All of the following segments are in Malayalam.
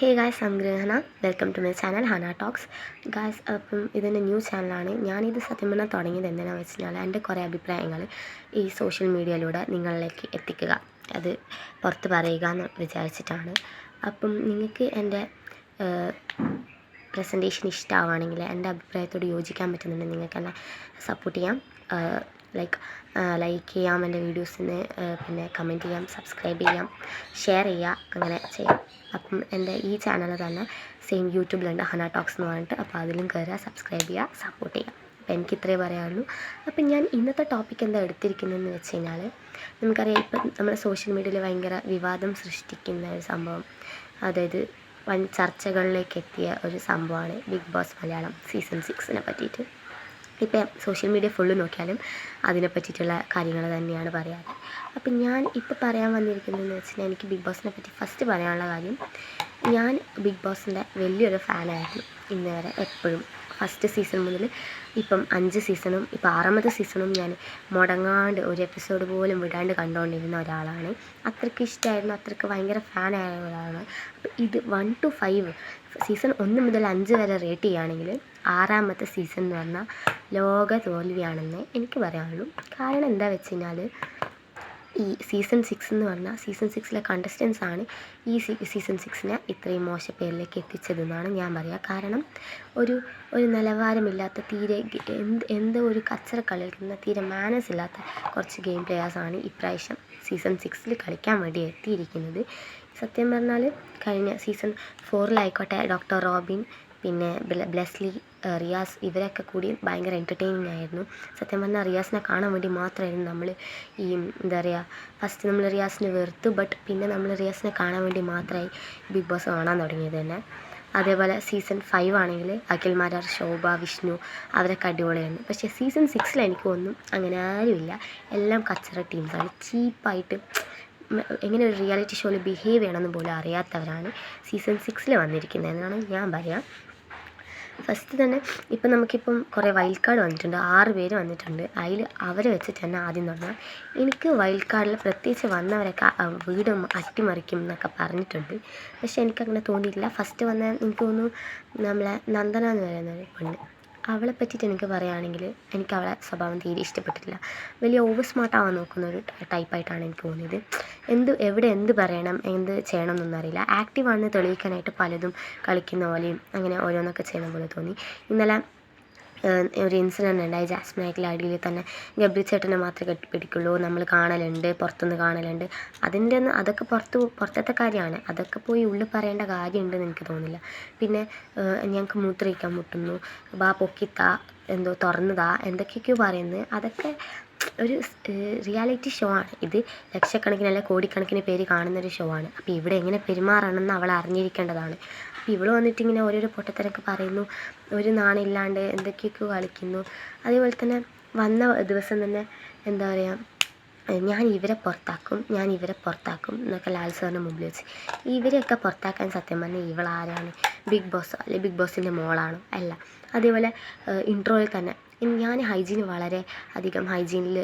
Hey guys സംഗ്രഹന welcome to my channel Hana talks guys അപ്പം ഇതിന്റെ ന്യൂ ചാനലാണ് ഞാനിത് സത്യം പറഞ്ഞാൽ തുടങ്ങിയത് എന്തിനാണെന്ന് വെച്ച് കഴിഞ്ഞാൽ എന്റെ കുറേ അഭിപ്രായങ്ങൾ ഈ സോഷ്യൽ മീഡിയയിലൂടെ നിങ്ങളിലേക്ക് എത്തിക്കുക. അത് പുറത്ത് പറയുക എന്ന് വിചാരിച്ചിട്ടാണ്. അപ്പം നിങ്ങൾക്ക് എന്റെ പ്രസന്റേഷൻ ഇഷ്ടമാവുകയാണെങ്കിൽ എന്റെ അഭിപ്രായത്തോട് യോജിക്കാൻ പറ്റുന്നുണ്ടെങ്കിൽ നിങ്ങൾക്ക് എന്നെ സപ്പോർട്ട് ചെയ്യാം ലൈക്ക് ലൈക്ക് ചെയ്യാം എന്റെ വീഡിയോസിന് പിന്നെ കമന്റ് ചെയ്യാം സബ്സ്ക്രൈബ് ചെയ്യാം ഷെയർ ചെയ്യുക അങ്ങനെ ചെയ്യാം. അപ്പം എന്റെ ഈ ചാനൽ തന്നെ സെയിം യൂട്യൂബിലുണ്ട് ഹന ടോക്സ് എന്ന് പറഞ്ഞിട്ട്. അപ്പോൾ അതിലും കയറുക സബ്സ്ക്രൈബ് ചെയ്യുക സപ്പോർട്ട് ചെയ്യാം അപ്പോൾ എനിക്ക് ഇത്രേ പറയാനുള്ളൂ. അപ്പം ഞാൻ ഇന്നത്തെ ടോപ്പിക് എന്താ എടുത്തിരിക്കുന്നതെന്ന് വെച്ച് കഴിഞ്ഞാൽ നമുക്കറിയാം ഇപ്പം നമ്മുടെ സോഷ്യൽ മീഡിയയിൽ ഭയങ്കര വിവാദം സൃഷ്ടിക്കുന്ന ഒരു സംഭവം. അതായത് വൻ ചർച്ചകളിലേക്ക് എത്തിയ ഒരു സംഭവമാണ് ബിഗ് ബോസ് മലയാളം സീസൺ സിക്സിനെ പറ്റിയിട്ട്. ഇപ്പം സോഷ്യൽ മീഡിയ ഫുള്ള് നോക്കിയാലും അതിനെ പറ്റിയിട്ടുള്ള കാര്യങ്ങൾ തന്നെയാണ് പറയാറ്. അപ്പം ഞാൻ ഇപ്പോൾ പറയാൻ വന്നിരിക്കുന്നതെന്ന് വെച്ചാൽ എനിക്ക് ബിഗ് ബോസിനെ പറ്റി ഫസ്റ്റ് പറയാനുള്ള കാര്യം ഞാൻ ബിഗ് ബോസിന്റെ വലിയൊരു ഫാനായിരുന്നു ഇന്ന് വരെ എപ്പോഴും. ഫസ്റ്റ് സീസൺ മുതൽ ഇപ്പം അഞ്ച് സീസണും ഇപ്പം ആറാമത്തെ സീസണും ഞാൻ മുടങ്ങാണ്ട് ഒരു എപ്പിസോഡ് പോലും വിടാണ്ട് കണ്ടുകൊണ്ടിരുന്ന ഒരാളാണ്. അത്രയ്ക്ക് ഇഷ്ടമായിരുന്നു അത്രയ്ക്ക് ഭയങ്കര ഫാനായ ഒരാളാണ്. അപ്പം ഇത് വൺ ടു ഫൈവ് സീസൺ ഒന്ന് മുതൽ അഞ്ച് വരെ റേറ്റ് ചെയ്യുകയാണെങ്കിൽ ആറാമത്തെ സീസൺ എന്ന് പറഞ്ഞാൽ ലോക തോൽവിയാണെന്ന് എനിക്ക് പറയാനുള്ളൂ. കാരണം എന്താ വെച്ച് കഴിഞ്ഞാൽ ഈ സീസൺ സിക്സ് എന്ന് പറഞ്ഞാൽ സീസൺ സിക്സിലെ കണ്ടസ്റ്റൻസ് ആണ് ഈ സീസൺ സിക്സിനെ ഇത്രയും മോശപ്പേരിലേക്ക് എത്തിച്ചതെന്നാണ് ഞാൻ പറയുക കാരണം ഒരു ഒരു നിലവാരമില്ലാത്ത തീരെ എന്ത് എന്തോ ഒരു കച്ചറ കളിക്കുന്ന തീരെ മാനസ് ഇല്ലാത്ത കുറച്ച് ഗെയിം പ്ലെയേഴ്സാണ് ഇപ്രാവശ്യം സീസൺ സിക്സിൽ കളിക്കാൻ വേണ്ടി എത്തിയിരിക്കുന്നത്. സത്യം പറഞ്ഞാൽ കഴിഞ്ഞ സീസൺ ഫോറിലായിക്കോട്ടെ ഡോക്ടർ റോബിൻ പിന്നെ ബ്ലെസ്ലി റിയാസ് ഇവരൊക്കെ കൂടി ഭയങ്കര എന്റർടൈനിങ് ആയിരുന്നു. സത്യം പറഞ്ഞാൽ റിയാസിനെ കാണാൻ വേണ്ടി മാത്രമായിരുന്നു നമ്മൾ ഈ എന്താ പറയുക ഫസ്റ്റ് നമ്മൾ റിയാസിനെ വെറുത്തു ബട്ട് പിന്നെ നമ്മൾ റിയാസിനെ കാണാൻ വേണ്ടി മാത്രമായി ബിഗ് ബോസ് കാണാൻ തുടങ്ങിയത് തന്നെ. അതേപോലെ സീസൺ ഫൈവ് ആണെങ്കിൽ അഖിൽ മാരാർ ശോഭ വിഷ്ണു അവരൊക്കെ അടിപൊളിയാണ് പക്ഷേ സീസൺ സിക്സിൽ എനിക്ക് ഒന്നും അങ്ങനെ ആരുമില്ല എല്ലാം കച്ചറ ടീംസാണ് ചീപ്പായിട്ട് എങ്ങനെ ഒരു റിയാലിറ്റി ഷോയിൽ ബിഹേവ് ചെയ്യണമെന്ന് പോലും അറിയാത്തവരാണ് സീസൺ സിക്സിൽ വന്നിരിക്കുന്നത്. എന്നാണ് ഞാൻ പറയാം. ഫസ്റ്റ് തന്നെ ഇപ്പം നമുക്കിപ്പം കുറേ വൈൽഡ് കാർഡ് വന്നിട്ടുണ്ട്. ആറ് പേര് വന്നിട്ടുണ്ട്. അതിൽ അവരെ വെച്ചിട്ട് തന്നെ ആദ്യം തുടങ്ങാം എനിക്ക് വൈൽഡ് കാർഡിൽ പ്രത്യേകിച്ച് വന്നവരൊക്കെ വീട് അട്ടിമറിക്കും എന്നൊക്കെ പറഞ്ഞിട്ടുണ്ട്. പക്ഷേ എനിക്കങ്ങനെ തോന്നിയിട്ടില്ല. ഫസ്റ്റ് വന്ന എനിക്ക് തോന്നുന്നു നമ്മളെ നന്ദന എന്ന് പറയുന്ന ഒരു പെണ്ണ്. അവളെ പറ്റിയിട്ട് എനിക്ക് പറയുകയാണെങ്കിൽ എനിക്ക് അവളെ സ്വഭാവം തീരെ ഇഷ്ടപ്പെട്ടിട്ടില്ല. വലിയ ഓവർ സ്മാർട്ട് ആവാൻ നോക്കുന്ന ഒരു ടൈപ്പായിട്ടാണ് എനിക്ക് തോന്നിയത്. എന്ത് എവിടെ എന്ത് പറയണം എന്ത് ചെയ്യണം എന്നൊന്നും അറിയില്ല. ആക്റ്റീവ് ആണെന്ന് തെളിയിക്കാനായിട്ട് പലതും കളിക്കുന്ന പോലെയും അങ്ങനെ ഓരോന്നൊക്കെ ചെയ്യുന്ന പോലെ തോന്നി. ഇന്നലെ ഒരു ഇൻസിഡന്റ് ഉണ്ടായി. ജാസ്മിൻ ആയിട്ടുള്ള തന്നെ ഗബ്രി ചേട്ടനെ മാത്രമേ കെട്ടിപ്പിടിക്കുള്ളൂ നമ്മൾ കാണലുണ്ട് പുറത്തുനിന്ന് കാണലുണ്ട്. അതിന്റെ ഒന്ന് അതൊക്കെ പുറത്ത് പുറത്തത്തെ കാര്യമാണ്. അതൊക്കെ പോയി ഉള്ളിൽ പറയേണ്ട കാര്യമുണ്ടെന്ന് എനിക്ക് തോന്നില്ല പിന്നെ ഞങ്ങൾക്ക് മൂത്രയിക്കാൻ മുട്ടുന്നു. ബാ പൊക്കിത്താ എന്തോ തുറന്നതാ എന്തൊക്കെയൊക്കെയോ പറയുന്നത്. അതൊക്കെ ഒരു റിയാലിറ്റി ഷോ ആണ്. ഇത് ലക്ഷക്കണക്കിന് അല്ല കോടിക്കണക്കിന് പേര് കാണുന്നൊരു ഷോ ആണ്. അപ്പോൾ ഇവിടെ എങ്ങനെ പെരുമാറണമെന്ന് അവൾ അറിഞ്ഞിരിക്കേണ്ടതാണ്. അപ്പോൾ ഇവൾ വന്നിട്ട് ഇങ്ങനെ ഓരോരോ പൊട്ടത്തരൊക്കെ പറയുന്നു. ഒരു നാണില്ലാണ്ട് എന്തൊക്കെയൊക്കെയോ കളിക്കുന്നു. അതേപോലെ തന്നെ വന്ന ദിവസം തന്നെ എന്താ പറയുക ഞാൻ ഇവരെ പുറത്താക്കും ഞാൻ ഇവരെ പുറത്താക്കും എന്നൊക്കെ ലാൽ സാറിന്റെ മുമ്പിൽ വെച്ച്. ഇവരെയൊക്കെ പുറത്താക്കാൻ സത്യം പറഞ്ഞാൽ ഇവളാരാണ്? ബിഗ് ബോസ് അല്ലെങ്കിൽ ബിഗ് ബോസിന്റെ മോളാണോ? അല്ല. അതേപോലെ ഇൻട്രോയിൽ തന്നെ ഞാൻ ഹൈജീൻ വളരെ അധികം ഹൈജീനിൽ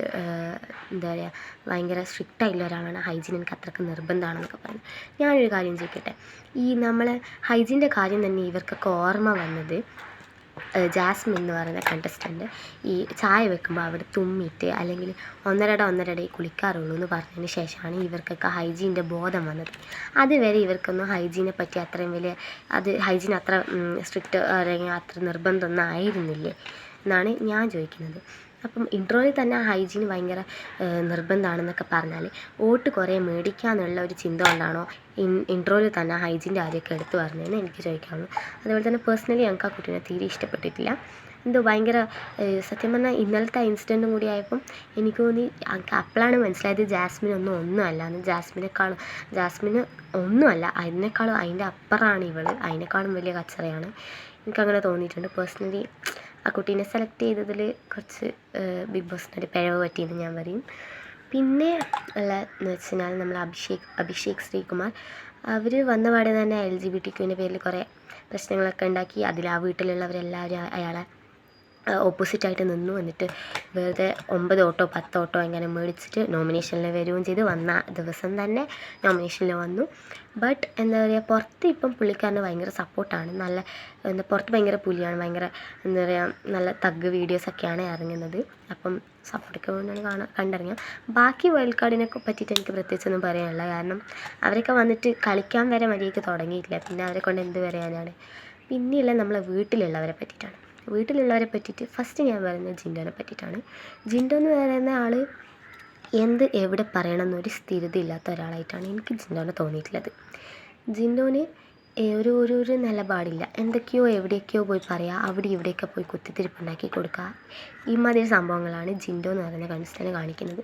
എന്താ പറയുക ഭയങ്കര സ്ട്രിക്റ്റ് ആയിട്ടുള്ള ഒരാളാണ്. ഹൈജീൻ എനിക്ക് അത്രയ്ക്ക് നിർബന്ധമാണെന്നൊക്കെ പറഞ്ഞു ഞാനൊരു കാര്യം ചോദിക്കട്ടെ. ഈ നമ്മൾ ഹൈജീന്റെ കാര്യം തന്നെ ഇവർക്കൊക്കെ ഓർമ്മ വന്നത് ജാസ്മിൻ എന്ന് പറയുന്ന കണ്ടസ്റ്റന്റ് ഈ ചായ വെക്കുമ്പോൾ അവിടെ തുമ്മിയിട്ട് അല്ലെങ്കിൽ ഒന്നരട ഒന്നരടേ കുളിക്കാറുള്ളൂ എന്ന് പറഞ്ഞതിന് ശേഷമാണ് ഇവർക്കൊക്കെ ഹൈജീന്റെ ബോധം വന്നത്. അതുവരെ ഇവർക്കൊന്നും ഹൈജീനെ പറ്റി അത്രയും വലിയ അത് ഹൈജീൻ അത്ര സ്ട്രിക്റ്റ് അല്ലെങ്കിൽ അത്ര നിർബന്ധമൊന്നും ആയിരുന്നില്ലേ? എന്നാണ് ഞാൻ ചോദിക്കുന്നത്. അപ്പം ഇൻട്രോയിൽ തന്നെ ഹൈജീൻ ഭയങ്കര നിർബന്ധമാണെന്നൊക്കെ പറഞ്ഞാൽ വോട്ട് കുറേ മേടിക്കാമെന്നുള്ള ഒരു ചിന്ത കൊണ്ടാണോ ഇൻ ഇൻട്രോയിൽ തന്നെ ഹൈജീന്റെ കാര്യമൊക്കെ എടുത്തു പറഞ്ഞതെന്ന് എനിക്ക് ചോദിക്കാവുള്ളൂ അതുപോലെ തന്നെ പേഴ്സണലി ഞങ്ങൾക്ക് ആ കുട്ടീനെ തീരെ ഇഷ്ടപ്പെട്ടിട്ടില്ല. എന്തോ ഭയങ്കര സത്യം പറഞ്ഞാൽ ഇന്നലത്തെ ഇൻസിഡന്റും കൂടി ആയപ്പം എനിക്ക് തോന്നി അപ്പോഴാണ് മനസ്സിലായത് ജാസ്മിൻ ഒന്നും ഒന്നുമല്ല. എന്ന് ജാസ്മിനേക്കാളും ജാസ്മിന് ഒന്നുമല്ല അതിനേക്കാളും അതിന്റെ അപ്പുറമാണ് ഇവൾ അതിനേക്കാളും വലിയ കച്ചറയാണ്. എനിക്കങ്ങനെ തോന്നിയിട്ടുണ്ട്. പേഴ്സണലി ആ കുട്ടീനെ സെലക്ട് ചെയ്തതിൽ കുറച്ച് ബിഗ് ബോസിനൊരു പിഴവ് പറ്റിയെന്ന് ഞാൻ പറയും. പിന്നെ ഉള്ള എന്ന് വെച്ച് കഴിഞ്ഞാൽ നമ്മൾ അഭിഷേക് അഭിഷേക് ശ്രീകുമാർ. അവർ വന്ന പാടെ തന്നെ എൽ ജി ബി ടി ക്യൂവിന്റെ പേരിൽ കുറേ പ്രശ്നങ്ങളൊക്കെ ഉണ്ടാക്കി. അതിൽ ആ വീട്ടിലുള്ളവരെല്ലാവരും അയാളെ ഓപ്പോസിറ്റായിട്ട് നിന്നു. വന്നിട്ട് വെറുതെ ഒമ്പത് ഓട്ടോ പത്ത് ഓട്ടോ എങ്ങനെ മേടിച്ചിട്ട് നോമിനേഷനിൽ വരികയും ചെയ്തു. വന്ന ദിവസം തന്നെ നോമിനേഷനിൽ വന്നു. ബട്ട് എന്താ പറയുക പുറത്ത് ഇപ്പം പുള്ളിക്കാരന് ഭയങ്കര സപ്പോർട്ടാണ് നല്ല എന്താ പുറത്ത് ഭയങ്കര പുലിയാണ്. ഭയങ്കര എന്താ പറയുക നല്ല തഗ് വീഡിയോസൊക്കെയാണ് ഇറങ്ങുന്നത്. അപ്പം സപ്പോർട്ടൊക്കെ വേണ്ടിയാണ് കാണാൻ കണ്ടിറങ്ങിയ ബാക്കി വൈൽഡ് കാർഡിനെ പറ്റിയിട്ട് എനിക്ക് പ്രത്യേകിച്ചൊന്നും പറയാനില്ല. കാരണം അവരൊക്കെ വന്നിട്ട് കളിക്കാൻ വരെ മര്യാദയ്ക്ക് തുടങ്ങിയിട്ടില്ല. പിന്നെ അവരെ കൊണ്ട് എന്ത് പറയാനാണ് പിന്നെയുള്ള നമ്മളെ വീട്ടിലുള്ളവരെ പറ്റിയിട്ടാണ്. വീട്ടിലുള്ളവരെ പറ്റിയിട്ട് ഫസ്റ്റ് ഞാൻ പറയുന്നത് ജിൻഡോനെ പറ്റിയിട്ടാണ്. ജിൻഡോ എന്ന് പറയുന്ന ആൾ എന്ത് എവിടെ പറയണം എന്നൊരു സ്ഥിരത ഇല്ലാത്ത ഒരാളായിട്ടാണ് എനിക്ക് ജിൻഡോനെ തോന്നിയിട്ടുള്ളത്. ജിൻഡോന് ഒരു ഒരു ഒരു നിലപാടില്ല. എന്തൊക്കെയോ എവിടെയൊക്കെയോ പോയി പറയുക അവിടെ ഇവിടെയൊക്കെ പോയി കുത്തിത്തിരിപ്പുണ്ടാക്കി കൊടുക്കുക ഈ മാതിരി സംഭവങ്ങളാണ് ജിൻഡോ എന്ന് പറയുന്ന കൺസേൺ കാണിക്കുന്നത്.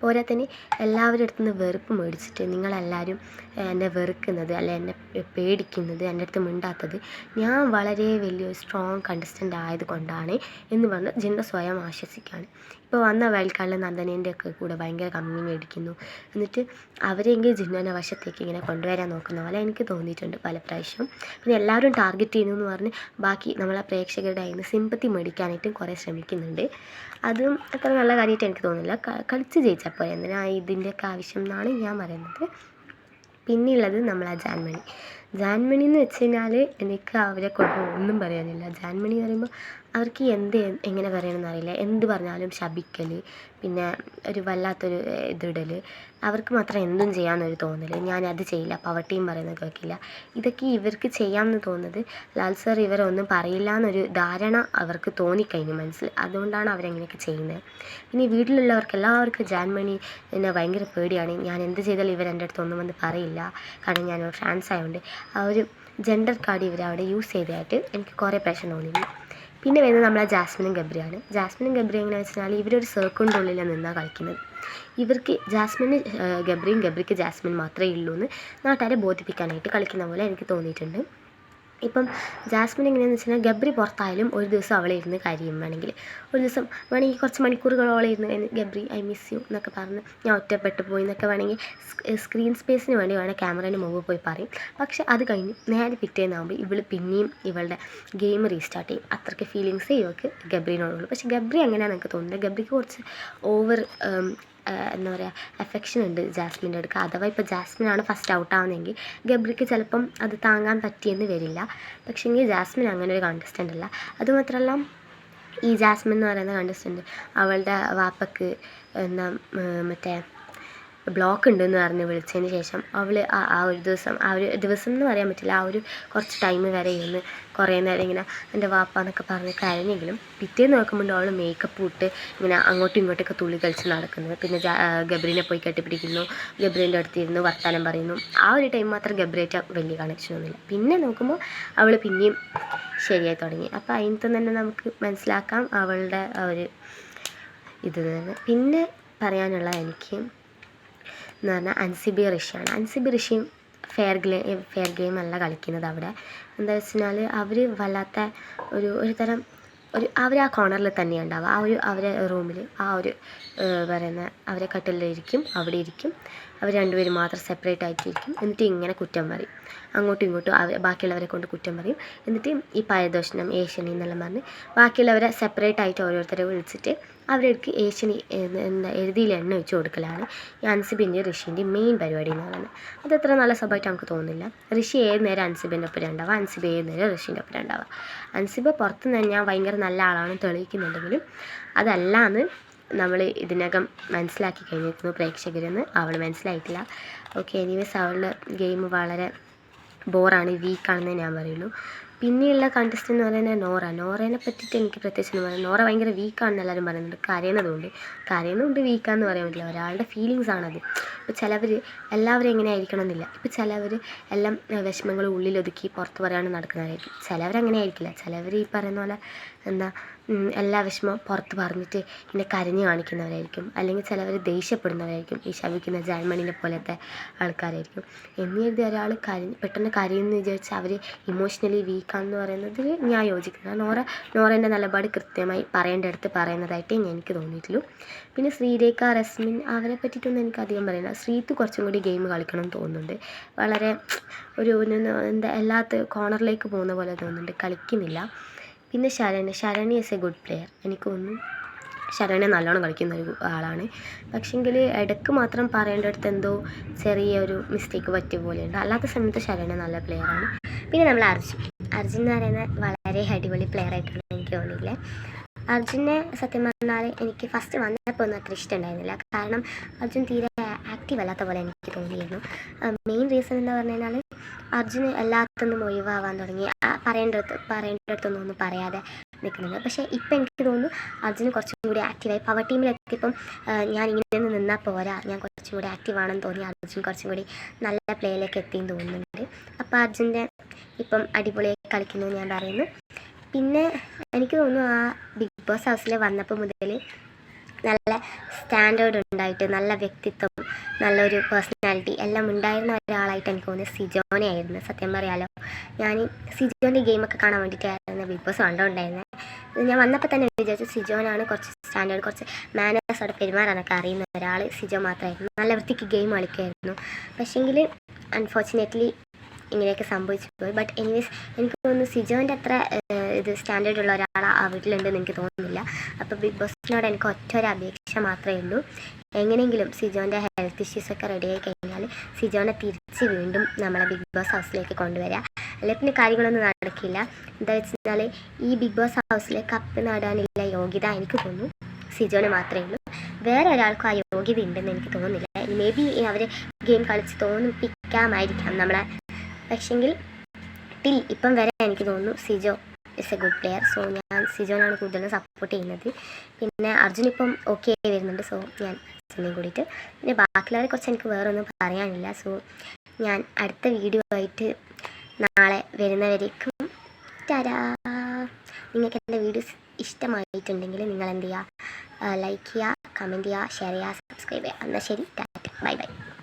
പോരാത്തന്നെ എല്ലാവരുടെ അടുത്ത് നിന്ന് വെറുപ്പ് മേടിച്ചിട്ട് നിങ്ങളെല്ലാവരും എന്നെ വെറുക്കുന്നത് അല്ലെ എന്നെ പേടിക്കുന്നത് എന്റെ അടുത്ത് മിണ്ടാത്തത് ഞാൻ വളരെ വലിയൊരു സ്ട്രോങ് കണ്ടസ്റ്റന്റ് ആയതുകൊണ്ടാണ് എന്ന് പറഞ്ഞ് ജിൻഡോ സ്വയം ആശ്വസിക്കുകയാണ്. ഇപ്പോൾ വന്ന വയൽക്കാളിൽ നന്ദനേന്റെ ഒക്കെ കൂടെ ഭയങ്കര കമ്പനി മേടിക്കുന്നു. എന്നിട്ട് അവരെങ്കിൽ ജിന്നോനെ വശത്തേക്ക് ഇങ്ങനെ കൊണ്ടുവരാൻ നോക്കുന്ന പോലെ എനിക്ക് തോന്നിയിട്ടുണ്ട് പല പ്രാവശ്യം. പിന്നെ എല്ലാവരും ടാർഗറ്റ് ചെയ്യുന്നു എന്ന് പറഞ്ഞ് ബാക്കി നമ്മളെ പ്രേക്ഷകരുടെ നിന്ന് സിമ്പത്തി മേടിക്കാനായിട്ടും കുറേ ശ്രമിക്കുന്നുണ്ട്. അതും അത്ര നല്ല കാര്യമായിട്ട് എനിക്ക് തോന്നുന്നില്ല. കളിച്ച് ജയിച്ചാൽ പോരെ. എന്തിനാ ഇതിന്റെയൊക്കെ ആവശ്യം എന്നാണ് ഞാൻ പറയുന്നത്. പിന്നെയുള്ളത് നമ്മളെ ജാൻമണി. ജാൻമണി എന്ന് വെച്ച് കഴിഞ്ഞാൽ എനിക്ക് അവരെ കൊണ്ട് ഒന്നും പറയാനില്ല. ജാൻമണി എന്ന് പറയുമ്പോൾ അവർക്ക് എന്ത് എങ്ങനെ പറയണമെന്ന് അറിയില്ല. എന്ത് പറഞ്ഞാലും ശപിക്കൽ പിന്നെ ഒരു വല്ലാത്തൊരു ഇതിടൽ അവർക്ക് മാത്രം എന്തും ചെയ്യാമെന്നൊരു തോന്നൽ ഞാനത് ചെയ്യില്ല പവട്ടിയും പറയുന്നത് കേൾക്കില്ല. ഇതൊക്കെ ഇവർക്ക് ചെയ്യാമെന്ന് തോന്നുന്നത് ലാൽ സാർ ഇവരെ ഒന്നും പറയില്ല എന്നൊരു ധാരണ അവർക്ക് തോന്നിക്കഴിഞ്ഞു മനസ്സിൽ. അതുകൊണ്ടാണ് അവരങ്ങനെയൊക്കെ ചെയ്യുന്നത് പിന്നെ വീട്ടിലുള്ളവർക്ക് എല്ലാവർക്കും ജാൻമണി എന്നെ ഭയങ്കര പേടിയാണ്. ഞാൻ എന്ത് ചെയ്താലും ഇവർ എന്റെ അടുത്തൊന്നും വന്ന് പറയില്ല. കാരണം ഞാൻ ട്രാൻസ് ആയതുകൊണ്ട് ആ ഒരു ജെൻഡർ കാർഡ് ഇവരവിടെ യൂസ് ചെയ്തതായിട്ട് എനിക്ക് കുറേ പ്രശ്നം തോന്നിയിരുന്നു പിന്നെ വരുന്നത് നമ്മളെ ജാസ്മിനും ഗബ്രിയാണ്. ജാസ്മിനും ഗബ്രി എങ്ങനെയാണെന്ന് വെച്ചാൽ ഇവരൊരു സർക്കിളിന്റെ ഉള്ളിൽ നിന്നാണ് കളിക്കുന്നത്. ഇവർക്ക് ജാസ്മിന് ഗബ്രിയും ഗബ്രിക്ക് ജാസ്മിൻ മാത്രമേ ഉള്ളൂ എന്ന് നാട്ടുകാരെ ബോധിപ്പിക്കാനായിട്ട് കളിക്കുന്ന പോലെ എനിക്ക് തോന്നിയിട്ടുണ്ട്. ഇപ്പം ജാസ്മിൻ എങ്ങനെയാണെന്ന് വെച്ചാൽ ഗബ്രി പുറത്തായാലും ഒരു ദിവസം അവളെ ഇരുന്ന് കരയും വേണമെങ്കിൽ. ഒരു ദിവസം വേണമെങ്കിൽ കുറച്ച് മണിക്കൂറുകളോളം ഇരുന്ന് ഗബ്രി ഐ മിസ് യു എന്നൊക്കെ പറഞ്ഞ് ഞാൻ ഒറ്റപ്പെട്ടു പോയി എന്നൊക്കെ വേണമെങ്കിൽ സ്ക്രീൻ സ്പേസിന് വേണ്ടി വേണേൽ ക്യാമറേന്റെ മുമ്പ് പോയി പറയും. പക്ഷേ അത് കഴിഞ്ഞ് നേരെ പിറ്റേന്നാകുമ്പോൾ ഇവൾ പിന്നെയും ഇവളുടെ ഗെയിം റീസ്റ്റാർട്ട് ചെയ്യും. അത്രയ്ക്ക് ഫീലിങ്സേ ഇവൾക്ക് ഗബ്രീനോടുള്ളൂ. പക്ഷേ ഗബ്രി അങ്ങനെയാണ് എനിക്ക് തോന്നുന്നത്? ഗബ്രിക്ക് കുറച്ച് ഓവർ എന്താ പറയുക അഫെക്ഷൻ ഉണ്ട് ജാസ്മിന്റെ അടുക്ക്. അഥവാ ഇപ്പോൾ ജാസ്മിനാണ് ഫസ്റ്റ് ഔട്ട് ആവുന്നതെങ്കിൽ ഗബ്രിക്ക് ചിലപ്പം അത് താങ്ങാൻ പറ്റിയെന്ന് വരില്ല. പക്ഷേങ്കിൽ ജാസ്മിൻ അങ്ങനെ ഒരു കണ്ടസ്റ്റന്റ് അല്ല. അതുമാത്രമല്ല ഈ ജാസ്മിൻ എന്ന് പറയുന്ന കണ്ടസ്റ്റന്റ് അവളുടെ വാപ്പക്ക് എന്താ മറ്റേ ബ്ലോക്ക് ഉണ്ടെന്ന് പറഞ്ഞ് വിളിച്ചതിന് ശേഷം അവൾ ആ ആ ഒരു ദിവസം ആ ഒരു ദിവസം എന്ന് പറയാൻ പറ്റില്ല ആ ഒരു കുറച്ച് ടൈം വരെ ഇരുന്ന് കുറേ നേരം ഇങ്ങനെ എന്റെ വാപ്പ എന്നൊക്കെ പറഞ്ഞ് കരഞ്ഞെങ്കിലും പിറ്റേന്ന് നോക്കുമ്പോൾ അവൾ മേക്കപ്പ് ഇട്ട് ഇങ്ങനെ അങ്ങോട്ടും ഇങ്ങോട്ടൊക്കെ തുള്ളി കളിച്ച് നടക്കുന്നത്. പിന്നെ ഗബ്രീനെ പോയി കെട്ടിപ്പിടിക്കുന്നു ഗബ്രീന്റെ അടുത്ത് ഇരുന്ന് വർത്തമാനം പറയുന്നു. ആ ഒരു ടൈം മാത്രം ഗബ്രേറ്റ് വലിയ കണക്ഷനൊന്നുമില്ല പിന്നെ നോക്കുമ്പോൾ അവൾ പിന്നെയും ശരിയായി തുടങ്ങി. അപ്പോൾ അതിനകത്ത് തന്നെ നമുക്ക് മനസ്സിലാക്കാം അവളുടെ ആ ഒരു ഇത് തന്നെ. പിന്നെ പറയാനുള്ള എനിക്ക് എന്ന് പറഞ്ഞാൽ അൻസിബി ഋഷിയാണ്. അൻസിബി ഋഷിയും ഫെയർ ഗ്ലേ ഫെയർ ഗെയിം അല്ല കളിക്കുന്നത് അവിടെ. എന്താ വെച്ച് കഴിഞ്ഞാൽ അവർ വല്ലാത്ത ഒരു ഒരു തരം ഒരു അവർ ആ കോർണറിൽ തന്നെ ഉണ്ടാവുക. ആ ഒരു അവരെ റൂമിൽ ആ ഒരു പറയുന്ന അവരെ കട്ടിലിരിക്കും അവിടെ ഇരിക്കും. അവർ രണ്ടുപേരും മാത്രം സെപ്പറേറ്റ് ആയിട്ടിരിക്കും. എന്നിട്ട് ഇങ്ങനെ കുറ്റം പറയും. അങ്ങോട്ടും ഇങ്ങോട്ടും ബാക്കിയുള്ളവരെ കൊണ്ട് കുറ്റം പറയും. എന്നിട്ട് ഈ പയദോഷണം ഏഷ്യനി എന്നെല്ലാം പറഞ്ഞ് ബാക്കിയുള്ളവരെ സെപ്പറേറ്റ് ആയിട്ട് ഓരോരുത്തരെ വിളിച്ചിട്ട് അവർക്ക് ഏഷ്യനി എന്താ എഴുതിയിൽ എണ്ണ വെച്ച് കൊടുക്കലാണ്. ഈ അൻസിബിന്റെ ഋഷിന്റെ മെയിൻ പരിപാടി എന്ന് പറയുന്നത്. അത് അത്ര നല്ല സ്വഭാവമായിട്ട് നമുക്ക് തോന്നുന്നില്ല. ഋഷി ഏത് നേരം അൻസിബിന്റെ ഒപ്പം ഉണ്ടാവുക? അൻസിബ് ഏത് നേരം ഋഷിന്റെ ഒപ്പം ഉണ്ടാവുക? അൻസിബ് പുറത്ത് നിന്ന് ഞാൻ ഭയങ്കര നല്ല ആളാണെന്ന് തെളിയിക്കുന്നുണ്ടെങ്കിലും അതല്ലാന്ന് നമ്മൾ ഇതിനകം മനസ്സിലാക്കി കഴിഞ്ഞിരിക്കുന്നു പ്രേക്ഷകരെന്ന് അവൾ മനസ്സിലായിട്ടില്ല. ഓക്കെ എനിവേസ് അവളുടെ ഗെയിം വളരെ ബോറാണ് വീക്കാണെന്നേ ഞാൻ പറയുള്ളൂ. പിന്നെയുള്ള കണ്ടസ്റ്റന്റ് എന്ന് പറയുന്നത് നോറ. നോറേനെ പറ്റിയിട്ട് എനിക്ക് പ്രത്യേകിച്ച് ഒന്നും പറയാം നോറ ഭയങ്കര വീക്കാണെന്ന് എല്ലാവരും പറയുന്നുണ്ട്. കരയുന്നതുകൊണ്ട്. കരയുന്നതുകൊണ്ട് വീക്കാന്ന് പറയാൻ പറ്റില്ല. ഒരാളുടെ ഫീലിങ്സ് ആണത്. ഇപ്പോൾ ചിലവർ എല്ലാവരും എങ്ങനെ ആയിരിക്കണം എന്നില്ല. ഇപ്പോൾ ചിലവർ എല്ലാം വിഷമങ്ങൾ ഉള്ളിലൊതുക്കി പുറത്ത് പറയാണ്ട് നടക്കുന്നവരായിരിക്കും ചിലവർ അങ്ങനെ ആയിരിക്കില്ല. ചിലവർ ഈ പറയുന്ന പോലെ എന്താ എല്ലാ വിഷമവും പുറത്ത് പറഞ്ഞിട്ട് ഇങ്ങനെ കരഞ്ഞു കാണിക്കുന്നവരായിരിക്കും. അല്ലെങ്കിൽ ചിലവർ ദേഷ്യപ്പെടുന്നവരായിരിക്കും. ഈ ശവിക്കുന്ന ജാൻമണിനെ പോലത്തെ ആൾക്കാരായിരിക്കും. എന്നിട്ട് കരുതി ഒരാൾ കരഞ്ഞ് പെട്ടെന്ന് കരയുമെന്ന് വിചാരിച്ച് അവർ ഇമോഷണലി വീക്കാണെന്ന് പറയുന്നതിൽ ഞാൻ യോജിക്കുന്നു. നോറ നോറേന്റെ നിലപാട് കൃത്യമായി പറയേണ്ട അടുത്ത് പറയുന്നതായിട്ടേ എനിക്ക് തോന്നിയിട്ടുള്ളൂ. പിന്നെ ശ്രീരേഖ റസ്മിൻ അവരെ പറ്റിയിട്ടൊന്നും എനിക്ക് അധികം പറയുന്നില്ല ശ്രീത്ത് കുറച്ചും കൂടി ഗെയിം കളിക്കണം എന്ന് തോന്നുന്നുണ്ട്. വളരെ ഒരു എന്താ എല്ലാത്ത കോർണറിലേക്ക് പോകുന്ന പോലെ തോന്നുന്നുണ്ട്. കളിക്കുന്നില്ല. പിന്നെ Sharan Sharani is a good player എനിക്ക് തോന്നുന്നു ശരണ്യ നല്ലോണം കളിക്കുന്ന ഒരു ആളാണ്. പക്ഷെങ്കിൽ ഇടയ്ക്ക് മാത്രം പറയേണ്ടടുത്ത് എന്തോ ചെറിയൊരു മിസ്റ്റേക്ക് പറ്റിയ പോലെയുണ്ട്. അല്ലാത്ത സമയത്ത് ശരണ്യ നല്ല പ്ലെയറാണ് പിന്നെ നമ്മൾ അർജുൻ. അർജുൻ എന്ന് പറയുന്നത് വളരെ അടിപൊളി പ്ലെയർ ആയിട്ടാണ് എനിക്ക് തോന്നിയില്ലേ. അർജുനെ സത്യം പറഞ്ഞാൽ എനിക്ക് ഫസ്റ്റ് വന്നപ്പോൾ ഒന്നും അത്ര ഇഷ്ടമുണ്ടായിരുന്നില്ല. കാരണം അർജുൻ തീരെ ആക്റ്റീവ് അല്ലാത്ത പോലെ എനിക്ക് തോന്നിയിരുന്നു. മെയിൻ റീസൺ എന്ന് പറഞ്ഞു കഴിഞ്ഞാൽ അർജുന് എല്ലാത്തൊന്നും ഒഴിവാവാൻ തുടങ്ങി. പറയേണ്ടടുത്ത് പറയേണ്ടടുത്തൊന്നും ഒന്നും പറയാതെ നിൽക്കുന്നുണ്ട് പക്ഷേ ഇപ്പം എനിക്ക് തോന്നുന്നു അർജുന് കുറച്ചും കൂടി ആക്റ്റീവായി പവർ ടീമിലെത്തിയപ്പം ഞാൻ ഇങ്ങനെ നിന്ന് നിന്നാൽ പോരാ. ഞാൻ കുറച്ചും കൂടി ആക്റ്റീവ് ആണെന്ന് തോന്നി. അർജുൻ കുറച്ചും കൂടി നല്ല പ്ലേയിലേക്ക് എത്തിയെന്ന് തോന്നുന്നുണ്ട്. അപ്പോൾ അർജുന്റെ ഇപ്പം അടിപൊളിയായി കളിക്കുന്നു ഞാൻ പറയുന്നു. പിന്നെ എനിക്ക് തോന്നുന്നു ആ ബിഗ് ബോസ് ഹൗസിൽ വന്നപ്പോൾ മുതൽ നല്ല സ്റ്റാൻഡേർഡ് ഉണ്ടായിട്ട് നല്ല വ്യക്തിത്വം നല്ലൊരു പേഴ്സണാലിറ്റി എല്ലാം ഉണ്ടായിരുന്ന ഒരാളായിട്ട് എനിക്ക് തോന്നിയത് സിജോനെ ആയിരുന്നു. സത്യം പറയാലോ. ഞാൻ സിജോന്റെ ഗെയിമൊക്കെ കാണാൻ വേണ്ടിയിട്ടായിരുന്നു ബിഗ് ബോസ് കണ്ടുകൊണ്ടായിരുന്നത് ഞാൻ വന്നപ്പോൾ തന്നെ വിചാരിച്ചു സിജോനാണ് കുറച്ച് സ്റ്റാൻഡേർഡ് കുറച്ച് മാനേഴ്സോടെ പെരുമാറാനൊക്കെ അറിയുന്ന ഒരാൾ സിജോ മാത്രമായിരുന്നു നല്ല വൃത്തിക്ക് ഗെയിം കളിക്കുമായിരുന്നു. പക്ഷേങ്കിൽ അൺഫോർച്ചുനേറ്റ്ലി ഇങ്ങനെയൊക്കെ സംഭവിച്ചു പോയി. ബട്ട് എനിവേസ് എനിക്ക് തോന്നുന്നു സിജോന്റെ അത്ര ഇത് സ്റ്റാൻഡേർഡ് ഉള്ള ഒരാൾ ആ വീട്ടിലുണ്ടെന്ന് എനിക്ക് തോന്നുന്നില്ല. അപ്പോൾ ബിഗ് ബോസിനോട് എനിക്ക് ഒറ്റ ഒരു അപേക്ഷ മാത്രമേ ഉള്ളൂ. എങ്ങനെയെങ്കിലും സിജോന്റെ ഹെൽത്ത് ഇഷ്യൂസ് ഒക്കെ റെഡി ആയി കഴിഞ്ഞാൽ സിജോനെ തിരിച്ച് വീണ്ടും നമ്മളെ ബിഗ് ബോസ് ഹൗസിലേക്ക് കൊണ്ടുവരിക അല്ലെങ്കിൽ പിന്നെ കാര്യങ്ങളൊന്നും നടക്കില്ല. എന്താ വെച്ചാൽ ഈ ബിഗ് ബോസ് ഹൗസിലെ കപ്പ് നേടാനുള്ള യോഗ്യത എനിക്ക് തോന്നുന്നു സിജോന് മാത്രമേ ഉള്ളൂ. വേറെ ഒരാൾക്കും ആ യോഗ്യത ഉണ്ടെന്ന് എനിക്ക് തോന്നുന്നില്ല. മേ ബി അവർ ഗെയിം കളിച്ച് തോന്നിപ്പിക്കാമായിരിക്കാം നമ്മളെ പക്ഷെങ്കിൽ ടിൽ ഇപ്പം വരെ എനിക്ക് തോന്നുന്നു Sijo is a good player so ഞാൻ സിജോനാണ് കൂടുതലും സപ്പോർട്ട് ചെയ്യുന്നത്. പിന്നെ അർജുൻ ഇപ്പം ഓക്കെ വരുന്നുണ്ട്. സോ ഞാൻ അർജുനെയും കൂടിയിട്ട്. പിന്നെ ബാക്കിയുള്ളവരെ കുറിച്ച് എനിക്ക് വേറെ ഒന്നും പറയാനില്ല. സോ ഞാൻ അടുത്ത വീഡിയോ ആയിട്ട് നാളെ വരുന്നവരേക്കും ടാരാ. നിങ്ങൾക്ക് എന്റെ വീഡിയോസ് ഇഷ്ടമായിട്ടുണ്ടെങ്കിൽ നിങ്ങൾ എന്ത് ചെയ്യുക? ലൈക്ക് ചെയ്യുക കമന്റ് ചെയ്യുക ഷെയർ ചെയ്യുക സബ്സ്ക്രൈബ് ചെയ്യുക. എന്നാൽ ശരി ടാറ്റ. Bye bye